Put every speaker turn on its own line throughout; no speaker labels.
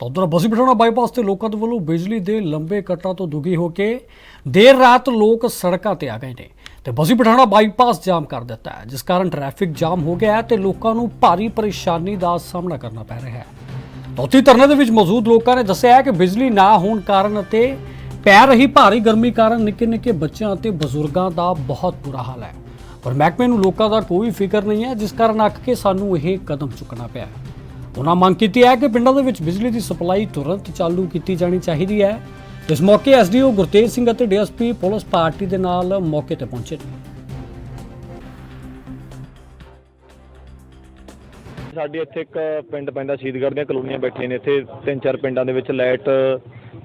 ਤਾਂ ਉਧਰ ਬਸੀ ਪਠਾਣਾ ਬਾਈਪਾਸ ਤੇ ਲੋਕਾਂ ਦੇ ਵੱਲੋਂ ਬਿਜਲੀ ਦੇ ਲੰਬੇ ਕੱਟਾਂ ਤੋਂ ਦੁਖੀ ਹੋ ਕੇ ਦੇਰ ਰਾਤ ਲੋਕ ਸੜਕਾਂ ਤੇ ਆ ਗਏ ਨੇ ਤੇ ਬਸੀ ਪਠਾਣਾ ਬਾਈਪਾਸ ਜਾਮ ਕਰ ਦਿੱਤਾ ਹੈ, ਜਿਸ ਕਾਰਨ ਟ੍ਰੈਫਿਕ ਜਾਮ ਹੋ ਗਿਆ ਹੈ ਤੇ ਲੋਕਾਂ ਨੂੰ ਭਾਰੀ ਪਰੇਸ਼ਾਨੀ ਦਾ ਸਾਹਮਣਾ ਕਰਨਾ ਪੈ ਰਿਹਾ ਹੈ। ਚੌਥੀ ਧਰਨੇ ਦੇ ਵਿੱਚ ਮੌਜੂਦ ਲੋਕਾਂ ਨੇ ਦੱਸਿਆ ਹੈ ਕਿ ਬਿਜਲੀ ਨਾ ਹੋਣ ਕਾਰਨ ਅਤੇ ਪੈ ਰਹੀ ਭਾਰੀ ਗਰਮੀ ਕਾਰਨ ਨਿੱਕੇ ਨਿੱਕੇ ਬੱਚਿਆਂ ਅਤੇ ਬਜ਼ੁਰਗਾਂ ਦਾ ਬਹੁਤ ਬੁਰਾ ਹਾਲ ਹੈ। ਪਰ ਮਹਿਕਮੇ ਨੂੰ ਲੋਕਾਂ ਦਾ ਕੋਈ ਫਿਕਰ ਨਹੀਂ ਹੈ, ਜਿਸ ਕਾਰਨ ਅੱਕ ਕੇ ਸਾਨੂੰ ਇਹ ਕਦਮ ਚੁੱਕਣਾ ਪਿਆ ਹੈ। ਉਹਨਾਂ ਮੰਗ ਕੀਤੀ ਹੈ ਕਿ ਪਿੰਡਾਂ ਦੇ ਵਿੱਚ ਬਿਜਲੀ ਦੀ ਸਪਲਾਈ ਤੁਰੰਤ ਚਾਲੂ ਕੀਤੀ ਜਾਣੀ ਚਾਹੀਦੀ ਹੈ। ਇਸ ਮੌਕੇ ਐਸਡੀਓ ਗੁਰਤੇਜ ਸਿੰਘ ਅਤੇ ਡੀਐਸਪੀ ਪੁਲਿਸ ਪਾਰਟੀ ਦੇ ਨਾਲ ਮੌਕੇ ਤੇ ਪਹੁੰਚੇ
ਸਾਡੇ ਇੱਥੇ ਇੱਕ ਪਿੰਡ ਪੈਂਦਾ ਸ਼ਹੀਦਗੜ੍ਹ ਦੀਆਂ ਕਲੋਨੀਆਂ ਬੈਠੇ ਨੇ ਇੱਥੇ। ਤਿੰਨ ਚਾਰ ਪਿੰਡਾਂ ਦੇ ਵਿੱਚ ਲਾਈਟ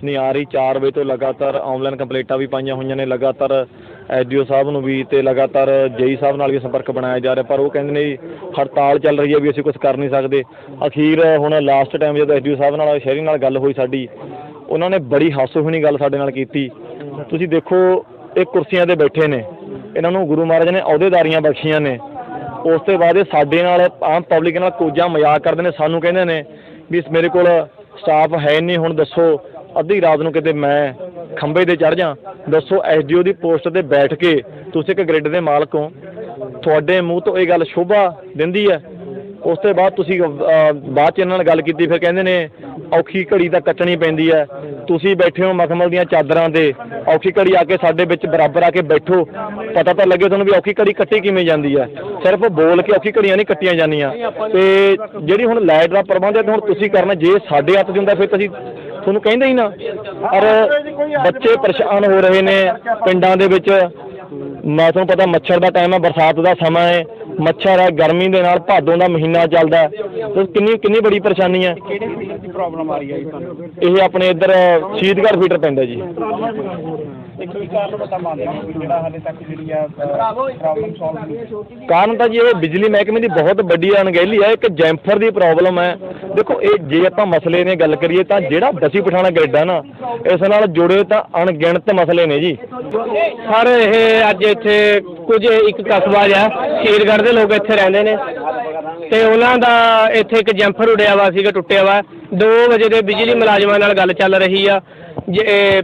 ਨਹੀਂ ਆ ਰਹੀ। 4 ਵਜੇ ਤੋਂ ਲਗਾਤਾਰ ਆਨਲਾਈਨ ਕੰਪਲੇਂਟਾਂ ਵੀ ਪਾਈਆਂ ਹੋਈਆਂ ਨੇ। ਲਗਾਤਾਰ ਐਸਡੀਓ ਸਾਹਿਬ ਨੂੰ ਵੀ ਤੇ ਲਗਾਤਾਰ ਜੇਈ ਸਾਹਿਬ ਨਾਲ ਵੀ ਸੰਪਰਕ ਬਣਾਇਆ ਜਾ ਰਿਹਾ ਪਰ ਉਹ ਕਹਿੰਦੇ ਨੇ ਜੀ, ਹੜਤਾਲ ਚੱਲ ਰਹੀ ਹੈ ਵੀ ਅਸੀਂ ਕੁਝ ਕਰ ਨਹੀਂ ਸਕਦੇ। ਅਖੀਰ ਹੁਣ ਲਾਸਟ ਟਾਈਮ ਜਦੋਂ ਐਸਡੀਓ ਸਾਹਿਬ ਨਾਲ ਸ਼ਹਿਰੀ ਨਾਲ ਗੱਲ ਹੋਈ ਸਾਡੀ ਉਹਨਾਂ ਨੇ ਬੜੀ ਹਾਸੋਹੀਣੀ ਗੱਲ ਸਾਡੇ ਨਾਲ ਕੀਤੀ। ਤੁਸੀਂ ਦੇਖੋ ਇਹ ਕੁਰਸੀਆਂ ਤੇ ਬੈਠੇ ਨੇ ਇਹਨਾਂ ਨੂੰ ਗੁਰੂ ਮਹਾਰਾਜ ਨੇ ਅਹੁਦੇਦਾਰੀਆਂ ਬਖਸ਼ੀਆਂ ਨੇ। ਉਸ ਤੋਂ ਬਾਅਦ ਇਹ ਸਾਡੇ ਨਾਲ ਆਮ ਪਬਲਿਕ ਨਾਲ ਕੋਝਾ ਮਜ਼ਾਕ ਕਰਦੇ ਨੇ ਸਾਨੂੰ ਕਹਿੰਦੇ ਨੇ ਵੀ ਮੇਰੇ ਕੋਲ ਸਟਾਫ ਹੈ ਨਹੀਂ ਹੁਣ ਦੱਸੋ ਅੱਧੀ ਰਾਤ ਨੂੰ ਕਿਤੇ ਮੈਂ ਖੰਭੇ ਤੇ ਚੜ ਜਾ ਦੱਸੋ ਐਸਡੀਓ ਦੀ ਪੋਸਟ ਤੇ ਬੈਠ ਕੇ ਤੁਸੀਂ ਇੱਕ ਗ੍ਰਿਡ ਦੇ ਮਾਲਕ ਹੋ। ਤੁਹਾਡੇ ਮੂੰਹ ਤੋਂ ਇਹ ਗੱਲ ਸ਼ੋਭਾ ਦਿੰਦੀ ਹੈ। ਉਸ ਤੋਂ ਬਾਅਦ ਤੁਸੀਂ ਬਾਅਦ ਚ ਇਹਨਾਂ ਨਾਲ ਗੱਲ ਕੀਤੀ, ਫਿਰ ਕਹਿੰਦੇ ਨੇ, ਔਖੀ ਘੜੀ ਤਾਂ ਕੱਟਣੀ ਪੈਂਦੀ ਹੈ। ਤੁਸੀਂ ਬੈਠੇ ਹੋ ਮਖਮਲ ਦੀਆਂ ਚਾਦਰਾਂ ਤੇ। ਔਖੀ ਘੜੀ ਆ ਕੇ ਸਾਡੇ ਵਿੱਚ ਬਰਾਬਰ ਆ ਕੇ ਬੈਠੋ। ਪਤਾ ਤਾਂ ਲੱਗੇ ਤੁਹਾਨੂੰ ਵੀ ਔਖੀ ਘੜੀ ਕੱਟੀ ਕਿਵੇਂ ਜਾਂਦੀ ਹੈ। ਸਿਰਫ ਬੋਲ ਕੇ ਔਖੀ ਘੜੀਆਂ ਨਹੀਂ ਕੱਟੀਆਂ ਜਾਂਦੀਆਂ। ਤੇ ਜਿਹੜੀ ਹੁਣ ਲਾਈਟ ਦਾ ਪ੍ਰਬੰਧ ਹੈ, ਤੇ ਹੁਣ ਤੁਸੀਂ ਕਰਨਾ, ਜੇ ਸਾਡੇ ਹੱਥ 'ਚ ਹੁੰਦਾ, ਫਿਰ ਤੁਸੀਂ ਤੁਹਾਨੂੰ ਕਹਿੰਦੇ ਹੀ ਨਾ, ਪਰ ਬੱਚੇ ਪਰੇਸ਼ਾਨ ਹੋ ਰਹੇ ਨੇ ਪਿੰਡਾਂ ਦੇ ਵਿੱਚ। ਮੈਂ ਤੁਹਾਨੂੰ ਪਤਾ ਮੱਛਰ ਦਾ ਟਾਈਮ ਹੈ, ਬਰਸਾਤ ਦਾ ਸਮਾਂ ਹੈ। ਮੱਛਰ ਹੈ ਗਰਮੀ ਦੇ ਨਾਲ ਭਾਦੋਂ ਦਾ ਮਹੀਨਾ ਚੱਲਦਾ ਹੈ। ਤੇ ਕਿੰਨੀ ਕਿੰਨੀ ਬੜੀ ਪਰੇਸ਼ਾਨੀ ਹੈ।
ਕਿਹੜੇ ਫੀਲਡ ਦੀ ਪ੍ਰੋਬਲਮ ਆ ਰਹੀ ਹੈ ਜੀ ਤੁਹਾਨੂੰ।
ਇਹ ਆਪਣੇ ਇੱਧਰ ਸ਼ਹੀਦਗੜ੍ਹ ਫੀਟਰ ਪੈਂਦਾ ਜੀ।
ਕਾਰਨ ਪਤਾ ਮੰਨਦੇ ਹੋ ਵੀ ਜਿਹੜਾ ਹਾਲੇ ਤੱਕ ਜਿਹੜੀ ਆ ਪ੍ਰੋਬਲਮ ਸੋਲਵ ਨਹੀਂ
ਕਾਰਨ ਤਾਂ ਜੀ ਇਹ ਬਿਜਲੀ ਮਹਿਕਮੇ ਦੀ ਬਹੁਤ ਵੱਡੀ ਅਣਗਹਿਲੀ ਹੈ। ਇੱਕ ਜੈਂਫਰ ਦੀ ਪ੍ਰੋਬਲਮ ਹੈ। ਦੇਖੋ ਇਹ ਜੇ ਆਪਾਂ ਮਸਲੇ ਨੇ ਗੱਲ ਕਰੀਏ ਤਾਂ ਜਿਹੜਾ ਬਸੀ ਪਠਾਣਾ ਗ੍ਰਿਡ ਹੈ ਨਾ ਇਸ ਨਾਲ ਜੁੜੇ ਤਾਂ ਅਣਗਿਣਤ ਮਸਲੇ ਨੇ ਜੀ।
ਸਰ ਇਹ ਅੱਜ ਇੱਥੇ ਕੁਝ ਇੱਕ ਕਸਬਾ ਜਿਹਾ ਸ਼ੇਰਗੜ੍ਹ ਦੇ ਲੋਕ ਇੱਥੇ ਰਹਿੰਦੇ ਨੇ। ਤੇ ਉਹਨਾਂ ਦਾ ਇੱਥੇ ਇੱਕ ਜੈਂਫਰ ਉੜਿਆ ਵਾ, ਸੀਗਾ ਟੁੱਟਿਆ ਵਾ। 2 ਵਜੇ ਦੇ ਬਿਜਲੀ ਮੁਲਾਜ਼ਮਾਂ ਨਾਲ ਗੱਲ ਚੱਲ ਰਹੀ ਆ।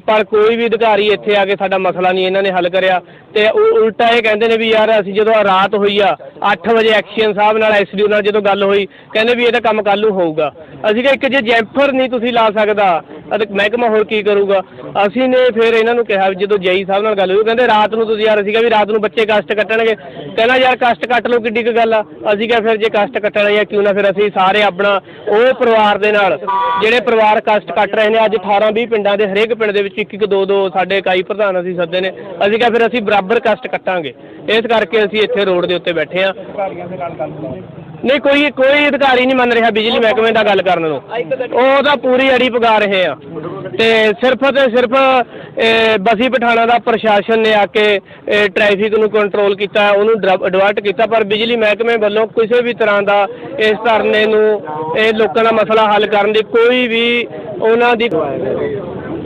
ਪਰ ਕੋਈ ਵੀ ਅਧਿਕਾਰੀ ਇੱਥੇ ਆ ਕੇ ਸਾਡਾ ਮਸਲਾ ਨਹੀਂ ਇਹਨਾਂ ਨੇ ਹੱਲ ਕਰਿਆ। ਤੇ ਉਹ ਉਲਟਾ ਇਹ ਕਹਿੰਦੇ ਨੇ ਵੀ ਯਾਰ ਅਸੀਂ ਜਦੋਂ ਰਾਤ ਹੋਈ ਆ 8 ਵਜੇ ਐਕਸ਼ਨ ਸਾਹਿਬ ਨਾਲ ਐਸਡੀਓ ਨਾਲ ਜਦੋਂ ਗੱਲ ਹੋਈ, ਕਹਿੰਦੇ ਵੀ ਇਹਦਾ ਕੰਮ ਕੱਲ੍ਹ ਨੂੰ ਹੋਊਗਾ। ਅਸੀਂ ਕਿਹਾ ਇੱਕ ਜੇ ਜੈਂਫਰ ਨਹੀਂ ਤੁਸੀਂ ਲਾ ਸਕਦਾ ਅਤੇ ਮਹਿਕਮਾ ਹੋਰ ਕੀ ਕਰੂਗਾ? ਅਸੀਂ ਨੇ ਫਿਰ ਇਹਨਾਂ ਨੂੰ ਕਿਹਾ ਜਦੋਂ ਜਈ ਸਾਹਿਬ ਨਾਲ ਗੱਲ ਹੋਈ, ਉਹ ਕਹਿੰਦੇ ਰਾਤ ਨੂੰ ਤੁਸੀਂ ਯਾਰ ਅਸੀਂ ਕਿਹਾ ਵੀ ਰਾਤ ਨੂੰ ਬੱਚੇ ਕਸ਼ਟ ਕੱਟਣਗੇ। ਕਹਿੰਦਾ ਯਾਰ ਕਸ਼ਟ ਕੱਟ ਲਓ, ਕਿੱਡੀ ਕੁ ਗੱਲ ਆ। ਅਸੀਂ ਕਿਹਾ ਫਿਰ ਜੇ ਕਸ਼ਟ ਕੱਟਣਾ ਜਾਂ ਕਿਉਂ ਨਾ ਫਿਰ ਅਸੀਂ ਸਾਰੇ ਆਪਣਾ, ਉਹ ਪਰਿਵਾਰ ਦੇ ਨਾਲ, ਜਿਹੜੇ ਪਰਿਵਾਰ ਕਸ਼ਟ ਕੱਟ ਰਹੇ ਨੇ, ਅੱਜ 18 20 ਪਿੰਡਾਂ ਦੇ ਹਰੇਕ ਪਿੰਡ ਦੇ ਵਿੱਚ ਇੱਕ ਇੱਕ ਦੋ ਦੋ ਸਾਡੇ ਇਕਾਈ ਪ੍ਰਧਾਨ ਅਸੀਂ ਸੱਦੇ ਨੇ। ਅਸੀਂ ਕਿਹਾ ਫਿਰ ਅਸੀਂ ਬਰਾਬਰ ਕਸ਼ਟ ਕੱਟਾਂਗੇ। ਇਸ ਕਰਕੇ ਅਸੀਂ ਇੱਥੇ ਰੋਡ ਦੇ ਉੱਤੇ ਬੈਠੇ ਆ ਨਹੀਂ ਕੋਈ ਕੋਈ ਅਧਿਕਾਰੀ ਨਹੀਂ ਮੰਨ ਰਿਹਾ ਬਿਜਲੀ ਮਹਿਕਮੇ ਦਾ ਗੱਲ ਕਰਨ ਨੂੰ। ਉਹ ਤਾਂ ਪੂਰੀ ਅੜੀ ਪਗਾ ਰਹੇ ਆ। ਤੇ ਸਿਰਫ ਤੇ ਸਿਰਫ ਇਹ, ਬਸੀ ਪਠਾਣਾ ਦਾ ਪ੍ਰਸ਼ਾਸਨ ਨੇ ਆ ਕੇ ਟ੍ਰੈਫਿਕ ਨੂੰ ਕੰਟਰੋਲ ਕੀਤਾ ਉਹਨੂੰ ਡਿਵਰਟ ਕੀਤਾ ਪਰ ਬਿਜਲੀ ਮਹਿਕਮੇ ਵੱਲੋਂ ਕਿਸੇ ਵੀ ਤਰ੍ਹਾਂ ਦਾ ਇਸ ਧਰਨੇ ਨੂੰ ਇਹ ਲੋਕਾਂ ਦਾ ਮਸਲਾ ਹੱਲ ਕਰਨ ਦੀ ਕੋਈ ਵੀ ਉਹਨਾਂ ਦੀ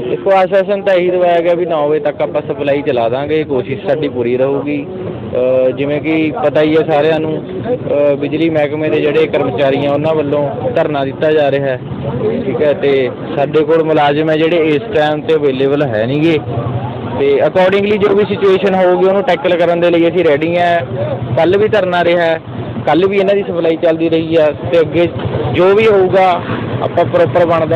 ਦੇਖੋ ਆਸ਼ਵਾਸਨ ਤਾਂ ਇਹੀ ਦਵਾਇਆ ਗਿਆ ਵੀ 9 ਵਜੇ ਤੱਕ ਆਪਾਂ ਸਪਲਾਈ ਚਲਾ ਦਾਂਗੇ, ਕੋਸ਼ਿਸ਼ ਸਾਡੀ ਪੂਰੀ ਰਹੂਗੀ। ਜਿਵੇਂ ਕਿ ਪਤਾ ਹੀ ਹੈ ਸਾਰਿਆਂ ਨੂੰ ਬਿਜਲੀ ਮਹਿਕਮੇ ਦੇ ਜਿਹੜੇ ਕਰਮਚਾਰੀ ਆ ਉਹਨਾਂ ਵੱਲੋਂ ਧਰਨਾ ਦਿੱਤਾ ਜਾ ਰਿਹਾ ਹੈ। ਠੀਕ ਹੈ, ਤੇ ਸਾਡੇ ਕੋਲ ਮੁਲਾਜ਼ਮ ਹੈ ਜਿਹੜੇ ਇਸ ਟਾਈਮ ਤੇ ਅਵੇਲੇਬਲ ਹੈ ਨਹੀਂਗੇ। ਤੇ ਅਕੋਰਡਿੰਗਲੀ ਜੋ ਵੀ ਸਿਚੁਏਸ਼ਨ ਹੋਊਗੀ, ਉਹਨੂੰ ਟੈਕਲ ਕਰਨ ਦੇ ਲਈ ਅਸੀਂ ਰੈਡੀ ਹਾਂ। ਕੱਲ ਵੀ ਧਰਨਾ ਰਿਹਾ ਕੱਲ ਵੀ ਇਹਨਾਂ ਦੀ ਸਪਲਾਈ ਚੱਲਦੀ ਰਹੀ ਆ ਤੇ ਅੱਗੇ ਜੋ ਵੀ ਹੋਊਗਾ, ਆਪਾਂ ਪ੍ਰੋਪਰ ਬਣਦਾ